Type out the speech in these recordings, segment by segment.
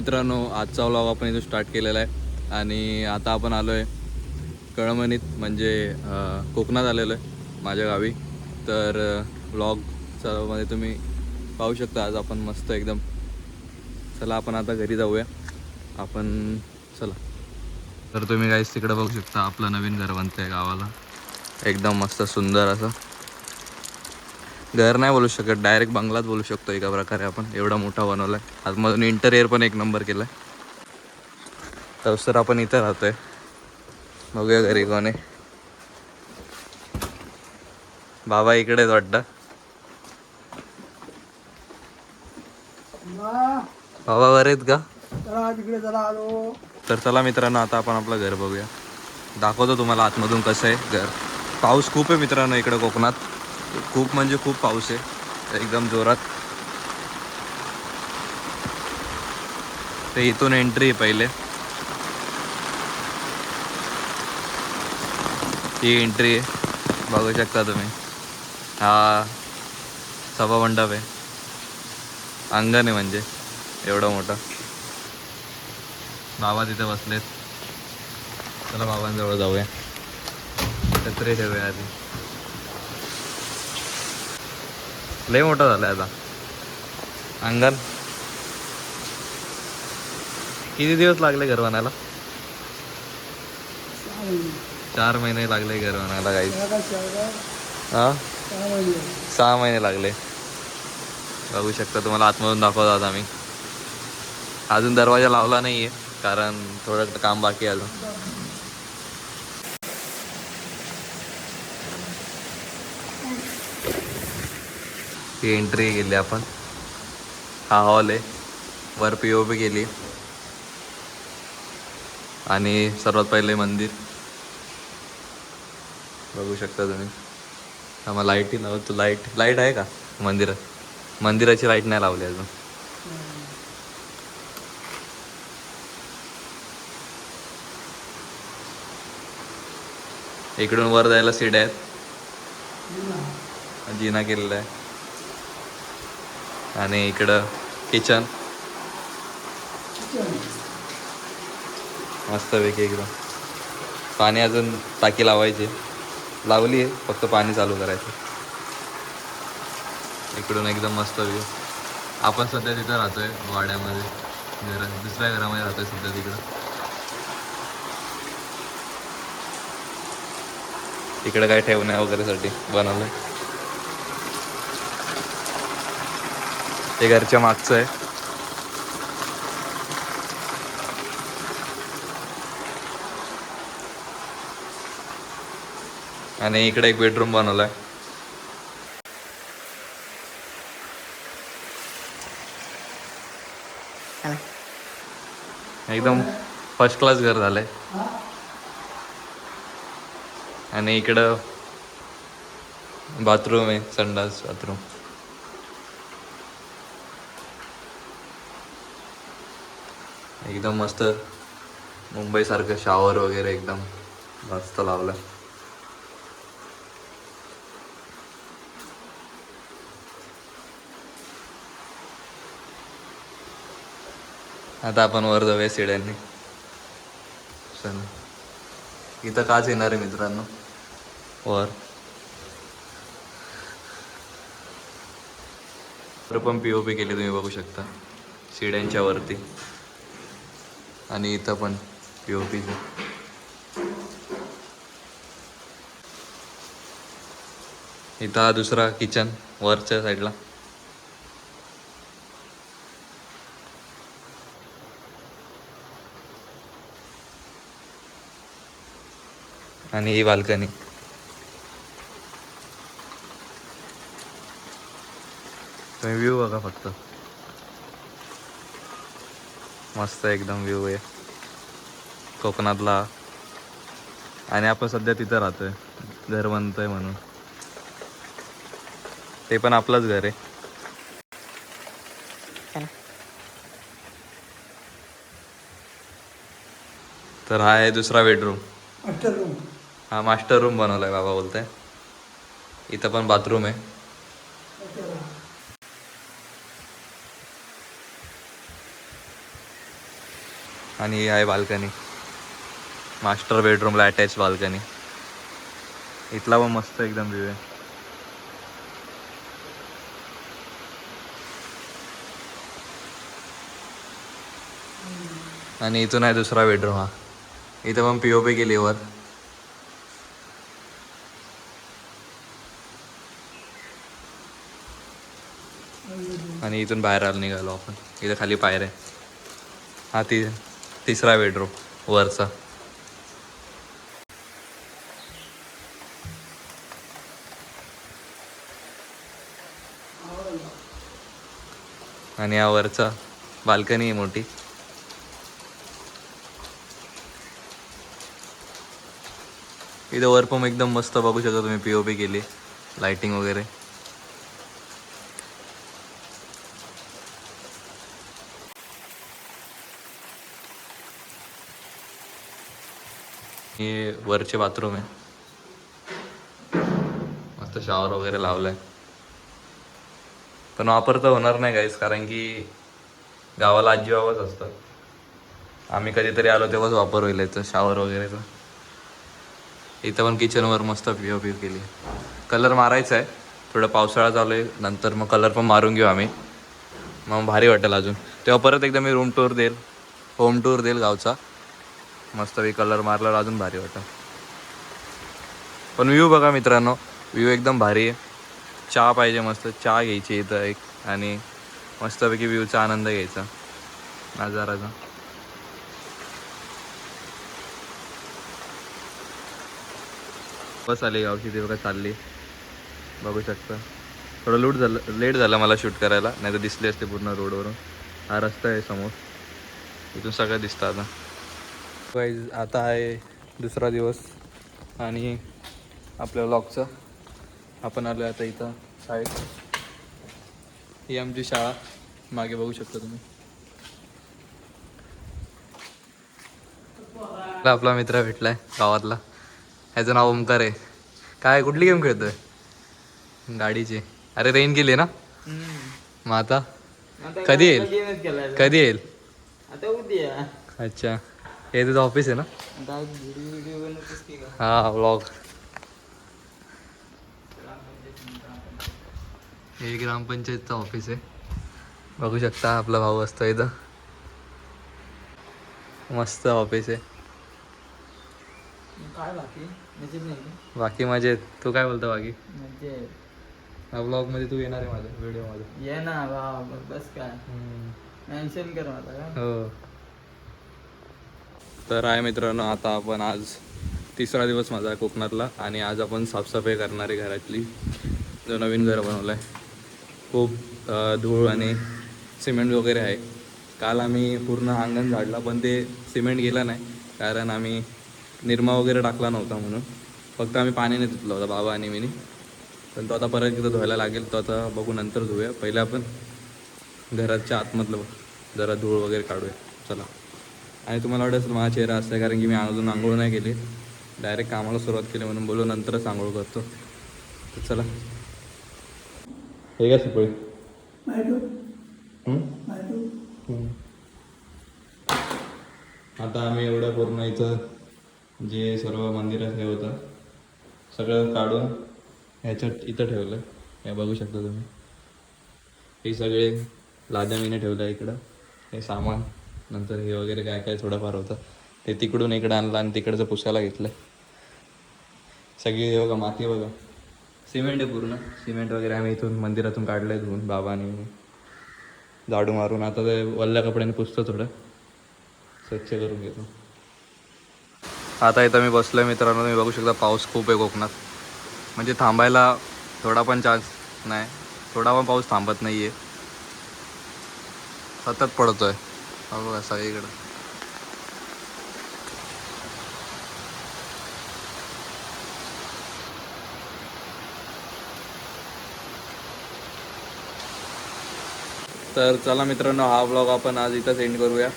मित्रांनो आजचा व्लॉग आपण इथून स्टार्ट केलेला आहे. आणि आता आपण आलो आहे कळमणीत म्हणजे कोकणात आलेलो आहे माझ्या गावी. तर व्लॉगचा मध्ये तुम्ही पाहू शकता आज आपण मस्त एकदम. चला आपण आता घरी जाऊया. आपण चला. तर तुम्ही काहीच तिकडं बघू शकता आपलं नवीन घर बनतं आहे गावाला. एकदम मस्त सुंदर असं. घर नाही बोलू शकत डायरेक्ट बंगलाच बोलू शकतो एका प्रकारे आपण. एवढा मोठा बनवला आहे आतमधून इंटरियर पण एक नंबर केला आहे तर सर आपण इथं राहतोय. बघूया घरी कोण आहे. बाबा इकडेच वाटतं. बाबा. बरे आहेत का? तर चला मित्रांनो आता आपण आपलं घर बघूया. दाखवतो तुम्हाला आतमधून कसं आहे घर. पाऊस खूप आहे मित्रांनो इकडे कोकणात. खूप म्हणजे खूप पाऊस आहे. एकदम जोरात. ते इथून एंट्री आहे पहिले. ही एंट्री आहे. बघू शकता तुम्ही. हा सभा मंडप आहे. अंगण आहे म्हणजे. एवढं मोठं. बाबा तिथे बसलेत. चला बाबांजवळ जाऊया. छत्री ठेवूया आधी. लय मोठं झाला आता. अंगण. किती दिवस लागले घर बनायला? चार महिने लागले घर बनायला काही हा? सहा महिने लागले. बघू शकता तुम्हाला आतमधून दाखवत आता आम्ही अजून दरवाजा लावला नाहीये कारण थोडं काम बाकी अजून. ही एंट्री केली आपण. हा हॉल आहे. वर पी ओ पी केली आणि सर्वात पहिले मंदिर. बघू शकता तुम्ही. हा मग लाईटी लावतो लाइट लाइट आहे का? मंदिरात मंदिराची लाइट नाही लावली अजून. इकडून वर जायला सीट आहेत. जिना केलेला आहे. आणि इकडं किचन मस्तपैकी एकदम पाणी अजून टाकी लावायची. लावली आहे फक्त पाणी चालू करायचं. इकडून एकदम मस्त व्ह्यू आपण सध्या तिथं राहतोय वाड्यामध्ये. घर दुसऱ्या घरामध्ये राहतोय सध्या तिकडं. इकडं काय ठेवण्या वगैरेसाठी बनवलंय? ते घरच्या मागचं आहे. आणि इकडे एक बेडरूम बनवलाय एकदम फर्स्ट क्लास घर झालंय. आणि इकडं बाथरूम आहे संडास बाथरूम एकदम मस्त मुंबईसारखं शावर वगैरे एकदम मस्त लावलं. आता आपण वर जाऊया सिड्यांनी चल. इथं काच येणार आहे मित्रांनो. वर. वर पण पी ओ पी केली तुम्ही बघू शकता. शिड्यांच्या वरती. आणि इथं पण पी ओ पीचं इथं हा दुसरा किचन वरच्या साईडला आणि ही बाल्कनी तुम्ही व्ह्यू बघा फक्त. मस्त एकदम व्ह्यू आहे. कोकणातला. आणि आपण सध्या तिथं राहतोय. घर बनतोय म्हणून. ते पण आपलंच घर आहे. तर हा आहे दुसरा बेडरूम मास्टर रूम हा मास्टर रूम बनवलाय बाबा बोलताय. इथं पण बाथरूम आहे. आणि ही आहे बाल्कनी. मास्टर बेडरूमला अटॅच बाल्कनी. इथला पण मस्त एकदम व्ह्यू आहे. आणि इथून आहे दुसरा बेडरूम हा. इथं पण पी ओ पी केली वर. आणि इथून बाहेर आलो निघालो आपण. इथं खाली पायरे हा ती तिसरा बेडरूम वरचा. आणि यावरचा बाल्कनी आहे मोठी. इथं वर पण एकदम मस्त बघू शकता तुम्ही पी ओ पी केली. लाइटिंग वगैरे. हे वरचे बाथरूम आहे. मस्त शॉवर वगैरे लावलाय. पण वापर तर होणार नाही गाईस कारण की गावाला आजी बाबाच असतात. आम्ही कधीतरी आलो तेव्हाच वापर होईल याचं शॉवर वगैरेचा. इथं पण किचनवर मस्त पी ओ पी केली. कलर मारायचा आहे. थोडं पावसाळा चालू आहे. नंतर मग कलर पण मारून घेऊ आम्ही. मग भारी वाटेल अजून. तेव्हा परत एकदा मी रूम टूर देईल. होम टूर देईल गावचा. मस्तपैकी कलर मारल्यावर अजून भारी वाटतं. पण व्ह्यू बघा मित्रांनो व्ह्यू एकदम भारी आहे. चहा पाहिजे मस्त चहा घ्यायची इथं एक आणि मस्तपैकी व्ह्यूचा आनंद घ्यायचा. नजाराचा बस आली गावची ती बघा चालली. बघू शकता. थोडं लूट झालं लेट झालं मला शूट करायला नाही तर दिसली असते पूर्ण रोडवरून हा रस्ता आहे समोर. इथून सगळं दिसतं आता. Guys, आता आहे दुसरा दिवस आणि आपल्या व्लॉगचं आपण आलो आता इथं शाळेत. ही आमची शाळा. मागे बघू शकता तुम्ही. आपला- मित्र भेटलाय गावातला. ह्याचं नाव ओमकार आहे. काय कुठली गेम खेळतोय? गाडीची. अरे रेन केली ना? मग आता कधी येईल? कधी येईल? अच्छा. हे तुझं ऑफिस आहे ना? व्हिडिओ व्हिडिओ हा व्लॉग हे ग्रामपंचायतचं ऑफिस आहे. बघू शकता आपला भाऊ असतो इथं. मस्त ऑफिस आहे. काय बाकी? बाकी मजेत. तू काय बोलतो बाकी? हा ब्लॉगमध्ये तू येणार आहे माझ्या व्हिडिओमध्ये ये ना बस काय. मेन्शन कर मला हो. तर आहे मित्रांनो आता आपण आज तिसरा दिवस माझा कोकणातला आणि आज आपण साफसफाई करणार आहे घरातली जो नवीन घर बनवलं आहे खूप धूळ आणि सिमेंट वगैरे आहे. काल आम्ही पूर्ण अंगण झाडला पण ते सिमेंट गेलं नाही कारण आम्ही निरमा वगैरे टाकला नव्हता म्हणून. फक्त आम्ही पाण्याने धुतला होता बाबा आणि मीनी. पण तो आता परत एकदा धुवायला लागेल तो आता बघू नंतर धुऊया. पहिले आपण घराच्या आतमधलं जरा धूळ वगैरे काढूया. चला. आणि तुम्हाला वाटत असेल माझा चेहरा असा आहे कारण की मी अजून आंघोळ नाही केली. डायरेक्ट कामाला सुरुवात केली म्हणून बोलू नंतरच आंघोळ करतो. तर चला. हे काय सुपळी आता आम्ही एवढं पूर्ण इथं जे सर्व मंदिरात हे होतं सगळं काढून ह्याच्यात इथं ठेवलं हे बघू शकता तुम्ही. हे सगळे लाद्या मीने ठेवलं इकडं. हे सामान. नंतर हे वगैरे काय काय थोडंफार होतं. ते तिकडून इकडं आणलं आणि तिकडचं पुसायला घेतलं. सगळी हे बघा माती बघा. सिमेंट आहे पूर्ण. सिमेंट वगैरे आम्ही इथून मंदिरातून काढलं आहे धुवून बाबांनी. झाडू मारून. आता ते वल्ल्या कपड्याने पुसतो थोडं. स्वच्छ करून घेतो. आता इथं मी बसलोय मित्रांनो. तुम्ही बघू शकता पाऊस खूप आहे कोकणात. म्हणजे थांबायला थोडा पण चान्स नाही. थोडा पण पाऊस थांबत नाही आहे सतत पडतोय. हा बघा सगळीकडं तर चला मित्रांनो हा ब्लॉग आपण आज इथंच एंड करूया.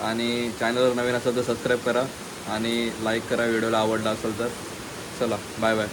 आणि चॅनलवर नवीन असेल तर सबस्क्राईब करा. आणि लाईक करा व्हिडिओला आवडला असेल तर. चला बाय बाय